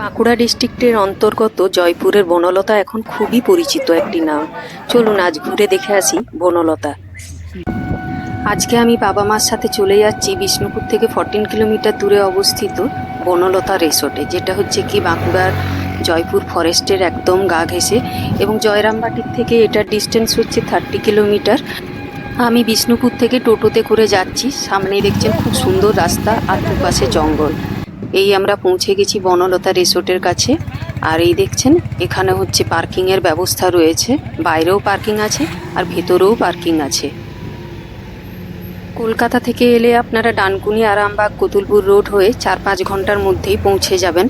বাঁকুড়া ডিস্ট্রিক্টের অন্তর্গত জয়পুরের বনলতা এখন খুবই পরিচিত একটি নাম। চলুন আজ ঘুরে দেখে আসি বনলতা। আজকে আমি বাবা মার সাথে চলে যাচ্ছি বিষ্ণুপুর থেকে ফর্টিন কিলোমিটার দূরে অবস্থিত বনলতা রিসোর্টে যেটা হচ্ছে কি বাঁকুড়ার জয়পুর ফরেস্টের একদম গা ঘেঁষে এবং জয়রামবাটির থেকে এটার ডিস্টেন্স হচ্ছে থার্টি কিলোমিটার। আমি বিষ্ণুপুর থেকে টোটোতে করে যাচ্ছি, সামনেই দেখছেন খুব সুন্দর রাস্তা আর দুপাশে জঙ্গল। এই আমরা পৌঁছে গেছি বনলতা রিসোর্টের কাছে। আর এই দেখছেন, এখানে হচ্ছে পার্কিংয়ের ব্যবস্থা রয়েছে। বাইরেও পার্কিং আছে আর ভেতরেও পার্কিং আছে। কলকাতা থেকে এলে আপনারা ডানকুনি আরামবাগ কতুলপুর রোড হয়ে চার পাঁচ ঘণ্টার মধ্যেই পৌঁছে যাবেন।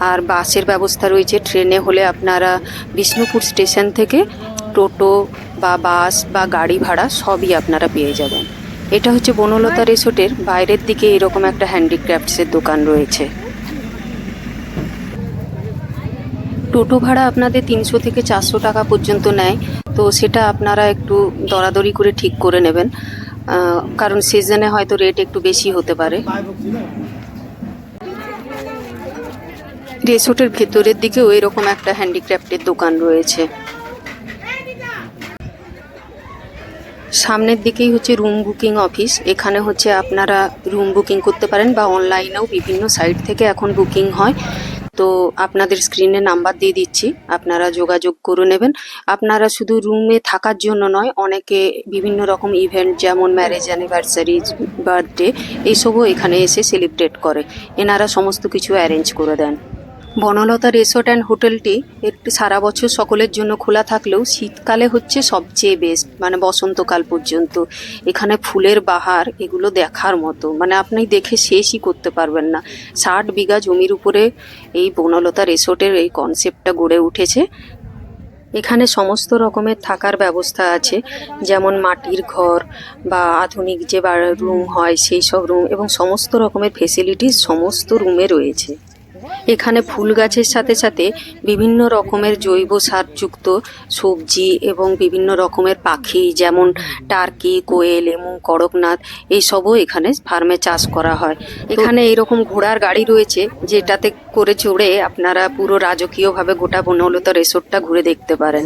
আর বাসের ব্যবস্থা রয়েছে, ট্রেনে হলে আপনারা বিষ্ণুপুর স্টেশন থেকে টোটো বা বাস বা গাড়ি ভাড়া সবই আপনারা পেয়ে যাবেন। এটা হচ্ছে বনলতা রিসোর্টের বাইরের দিকে এরকম একটা হ্যান্ডিক্রাফটসের দোকান রয়েছে। টোটো ভাড়া আপনাদের তিনশো থেকে চারশো টাকা পর্যন্ত নেয়, তো সেটা আপনারা একটু দরাদরি করে ঠিক করে নেবেন কারণ সিজনে হয়তো রেট একটু বেশি হতে পারে। রিসোর্টের ভেতরের দিকেও এরকম একটা হ্যান্ডিক্রাফটের দোকান রয়েছে। সামনের দিকেই হচ্ছে রুম বুকিং অফিস এখানে হচ্ছে আপনারা রুম বুকিং করতে পারেন বা অনলাইনেও বিভিন্ন সাইট থেকে এখন বুকিং হয়। তো আপনাদের স্ক্রিনে নাম্বার দিয়ে দিচ্ছি। আপনারা যোগাযোগ করে নেবেন। আপনারা শুধু রুমে থাকার জন্য নয়, অনেকে বিভিন্ন রকম ইভেন্ট যেমন ম্যারেজ অ্যানিভার্সারি বার্থডে এইসবও এখানে এসে সেলিব্রেট করে। এনারা সমস্ত কিছু অ্যারেঞ্জ করে দেন। বনলতা রিসোর্ট অ্যান্ড হোটেলটি একটি সারা বছর সকলের জন্য খোলা থাকলেও শীতকালে হচ্ছে সবচেয়ে বেস্ট মানে বসন্তকাল পর্যন্ত। এখানে ফুলের বাহার এগুলো দেখার মতো। মানে আপনি দেখে শেষই করতে পারবেন না। ষাট বিঘা জমির উপরে এই বনলতা রিসোর্টের এই কনসেপ্টটা গড়ে উঠেছে। এখানে সমস্ত রকমের থাকার ব্যবস্থা আছে, যেমন মাটির ঘর বা আধুনিক যে রুম হয় সেই সব রুম এবং সমস্ত রকমের ফেসিলিটিস সমস্ত রুমে রয়েছে। এখানে ফুল গাছের সাথে সাথে বিভিন্ন রকমের জৈব সারযুক্ত সবজি এবং বিভিন্ন রকমের পাখি যেমন টার্কি কোয়েল এবং কড়কনাথ এইসবও এখানে ফার্মে চাষ করা হয়। এখানে এইরকম ঘোড়ার গাড়ি রয়েছে যেটাতে করে চড়ে আপনারা পুরো রাজকীয়ভাবে গোটা বনলতা রিসোর্টটা ঘুরে দেখতে পারেন।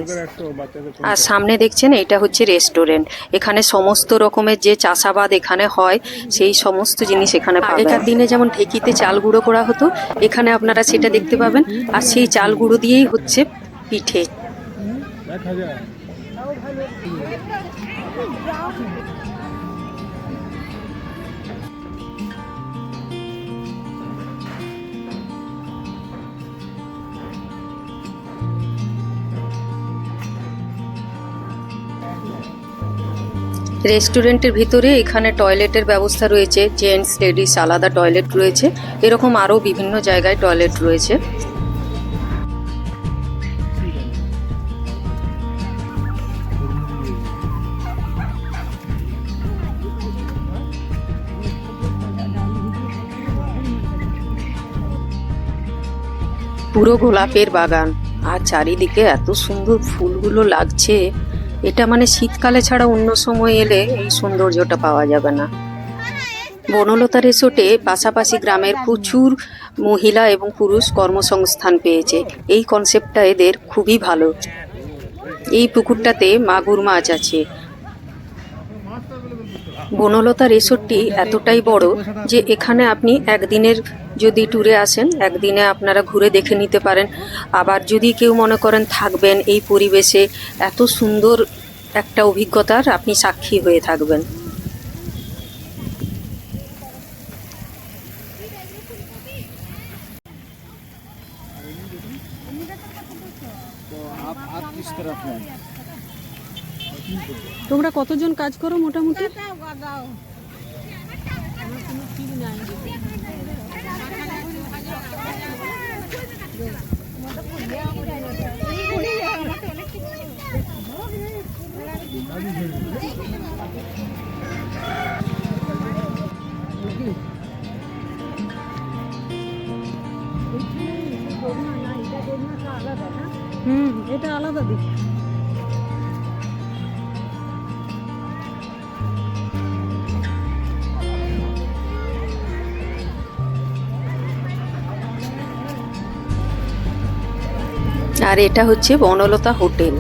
আর সামনে দেখছেন এটা হচ্ছে রেস্টুরেন্ট। এখানে সমস্ত রকমের যে চাষাবাদ এখানে হয় সেই সমস্ত জিনিস এখানে আগেকার দিনে যেমন ঢেকিতে চাল গুঁড়ো করা হতো এখানে আপনারা সেটা দেখতে পাবেন। আর সেই চাল গুঁড়ো দিয়েই হচ্ছে পিঠে। রেস্টুরেন্টের ভিতরে এখানে টয়লেটের ব্যবস্থা রয়েছে, জেন্টস, লেডিস, আলাদা টয়লেট রয়েছে, এরকম আরও বিভিন্ন জায়গায় টয়লেট রয়েছে। পুরো গোলাপের বাগান, আর চারিদিকে এত সুন্দর ফুলগুলো লাগছে। এটা মানে শীতকালে ছাড়া অন্য সময় এলে এই সৌন্দর্যটা পাওয়া যাবে না। বনলতা রিসোর্টে পাশাপাশি গ্রামের প্রচুর মহিলা এবং পুরুষ কর্মসংস্থান পেয়েছে। এই কনসেপ্টটা এদের খুবই ভালো। এই পুকুরটাতে মাগুর মাছ আছে বনলতা রিসোর্টটি এতটাই বড় যে এখানে আপনি একদিনের যদি ট্যুরে আসেন, একদিনে আপনারা ঘুরে দেখে নিতে পারেন। আবার যদি কেউ মনে করেন থাকবেন এই পরিবেশে, এত সুন্দর একটা অভিজ্ঞতার আপনি সাক্ষী হয়ে থাকবেন। তোমরা কতজন কাজ করো মোটামুটি? হুম এটা আলাদা দিক। আর এটা হচ্ছে বনলতা হোটেল।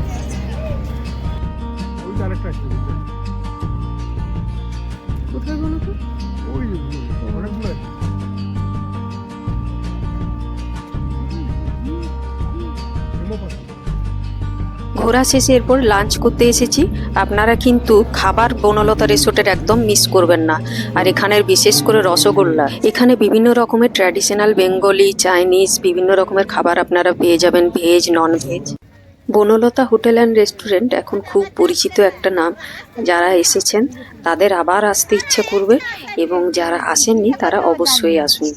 ঘোরা শেষে এরপর লাঞ্চ করতে এসেছি। আপনারা কিন্তু খাবার বনলতা রিসোর্টের একদম মিস করবেন না। আর এখানের বিশেষ করে রসগোল্লা। এখানে বিভিন্ন রকমের ট্র্যাডিশনাল বেঙ্গলি চাইনিজ বিভিন্ন রকমের খাবার আপনারা পেয়ে যাবেন veg non veg Banalata hotel and restaurant এখন খুব পরিচিত একটা নাম। যারা এসেছেন, তাদের আবার আসতে ইচ্ছে করবে এবং যারা আসেননি, তারা অবশ্যই আসুন।